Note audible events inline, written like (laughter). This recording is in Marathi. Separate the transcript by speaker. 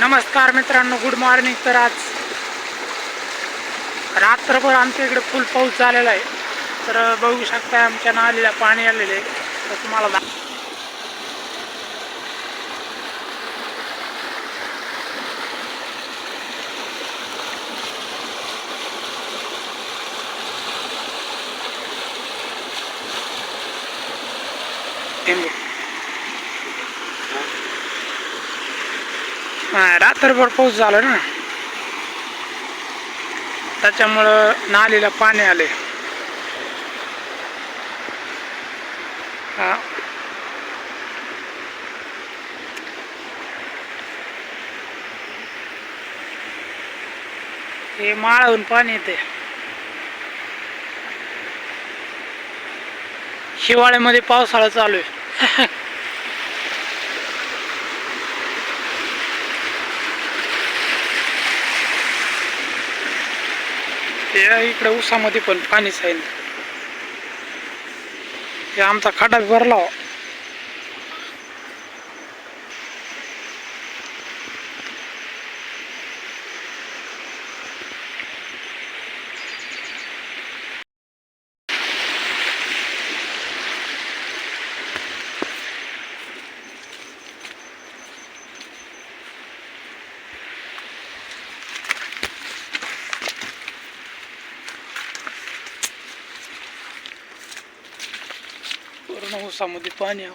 Speaker 1: नमस्कार मित्रांनो गुड मॉर्निंग तर आज रात्रभर आमच्या इकडे फुल पाऊस झालेला आहे. तर बघू शकता आमच्या नालीला पाणी आलेले आहे. तर तुम्हाला दा हा, रात्रभर पाऊस झाला ना. त्याच्यामुळं नालीला पाणी आले. हे. माळाहून पाणी येते हिवाळ्यामध्ये पावसाळा चालू आहे. (laughs) ते इकडं उसामध्ये पण पाणीच आहे. हे आमचा खडा भरला. eu não vou usar muito de.